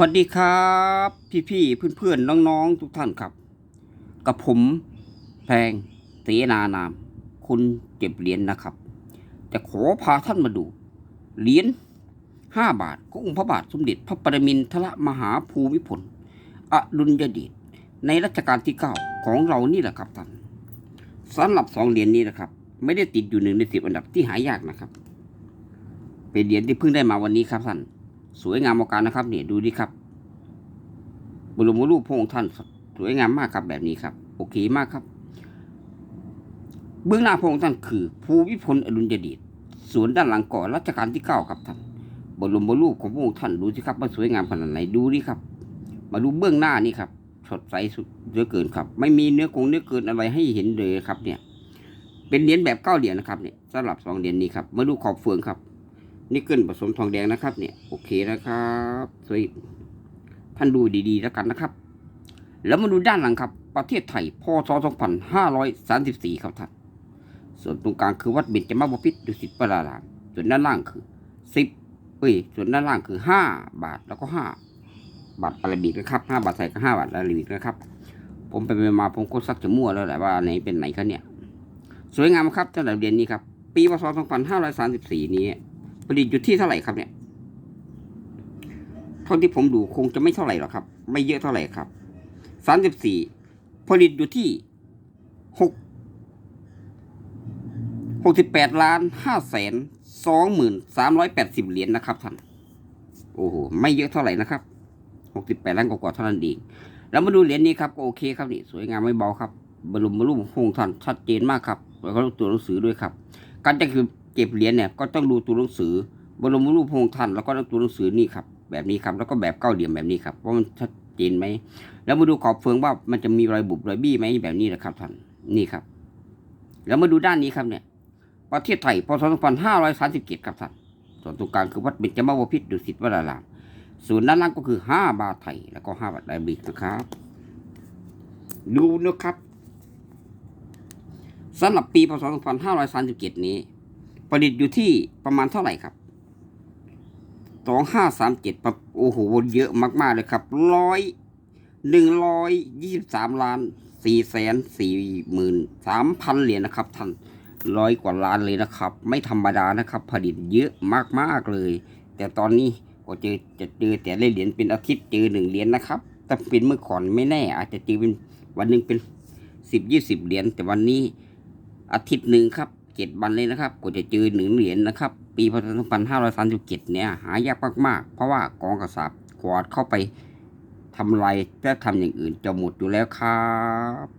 สวัสดีครับ พี่ๆเพื่อนๆน้องๆ ทุกท่านครับ กับผมแพงเสนานามคุณเก็บเหรียญนะครับ จะขอพาท่านมาดู เหรียญห้าบาทขององค์พระบาทสมเด็จพระปรมินทรมหาภูมิพลอดุลยเดชในรัชกาลที่เก้าของเรานี่แหละครับท่านสำหรับสองเหรียญนี้นะครับ ไม่ได้ติดอยู่หนึ่งในสิบอันดับที่หายากนะครับ เป็นเหรียญที่เพิ่งได้มาวันนี้ครับท่าน สวยงามเอาการนะครับเนี่ยดูดิครับบรมรูปพระองค์ท่านสวยงามมากครับแบบนี้ครับ โอเคมากครับ เบื้องหน้าพระองค์ท่านคือ ภูวิพลอดุลยเดชสวนด้านหลังก่อนรัชกาลที่เก้าครับท่านบรมรูปของพระองค์ท่านดูสิครับว่าสวยงามขนาดไหนดูดิครับ มาดูเบื้องหน้านี่ครับสดใสสุดเหลือเกินครับ ไม่มีเนื้อคงเนื้อเกินอะไรให้เห็นเลยครับ เนี่ย เป็นเหรียญแบบเก้าเหรียญนะครับเนี่ยสำหรับสองเหรียญนี้ครับมาดูขอบเฟืองครับ นี่เกิลผสมทองแดงนะครับ เนี่ยโอเคนะครับสวยท่านดูดีๆแล้วกันนะครับ แล้วมาดูด้านหลังครับ ประเทศไทยพศ2534 ครับท่านส่วนตรงกลางคือวัดเบญจมาบพิตรดุสิตปรารามส่วนด้านล่างคือ 10เอ้ยส่วนด้านล่างคือ 5 บาทแล้วก็ 5 บาทอาราบิกนะครับ 5 บาทไทยกับ5บาทอาราบิกนะครับ ผมไปมาผมก็ซักจะมั่วแล้วแหละว่าไหนเป็นไหนครับเนี่ย สวยงามครับสำหรับเดือนนี้ครับ ปีพศ2534 นี้ ผลิตอยู่ที่เท่าไหร่ครับเนี่ยเท่าที่ผมดูคงจะไม่เท่าไหร่หรอกครับ ไม่เยอะเท่าไหร่ครับสามสิบสี่ผลิตอยู่ที่หกหกสิบแปดล้านห้าแสนสองหมื่นสามร้อยแปดสิบเหรียญนะครับท่านโอ้โหไม่เยอะเท่าไหร่นะครับหกสิบแปดล้านกว่าเท่านั้นเองแล้วมาดูเหรียญนี้ครับก็โอเคครับนี่สวยงามไม่เบาครับบรมรูปพระองค์ท่านชัดเจนมากครับแล้วก็ตัวหนังสือด้วยครับ การจะคือ เก็บเหรียญเนี่ยก็ต้องดูตัวหนังสือบรมรูปพระองค์ท่านแล้วก็ตัวหนังสือนี่ครับ แบบนี้ครับ แล้วก็แบบเก้าเหลี่ยมแบบนี้ครับว่ามันชัดเจนไหมแล้วมาดูขอบเฟืองว่ามันจะมีรอยบุบรอยบี้ไหมแบบนี้นะครับท่านนี่ครับ แล้วมาดูด้านนี้ครับเนี่ย ประเทศไทยพศ2537ครับท่านส่วนตรงกลางคือวัดเบญจมาวพิตรดุสิตวรารามส่วนด้านล่างก็คือ 5 บาทไทย แล้วก็ 5 บาทไดบิกนะครับ ดูนะครับสำหรับปีพศ2537นี้ ผลิตอยู่ที่ประมาณเท่าไหร่ครับสองห้าสามเจ็ดโอ้โหเยอะมาก ๆ เลยครับร้อยหนึ่งร้อยยี่สิบสามล้านสี่แสนสี่หมื่นสามพันเหรียญนะครับท่านร้อยกว่าล้านเลยนะครับ ไม่ธรรมดานะครับ ผลิตเยอะมากๆเลย แต่ตอนนี้ก็เจอจะเจอแต่เหรียญเป็นอาทิตย์เจอหนึ่งเหรียญนะครับแต่เป็นเมื่อก่อนไม่แน่ อาจจะเจอเป็นวันหนึ่งเป็นสิบยี่สิบเหรียญแต่วันนี้อาทิตย์หนึ่งครับ เจ็ดวันเลยนะครับกว่าจะเจอหนึ่งเหรียญนะครับ ปีพศ2537 เนี่ย หายากมากๆ เพราะว่ากองกระสับกวาดเข้าไปทำลายและทำอย่างอื่นจะหมดอยู่แล้วครับ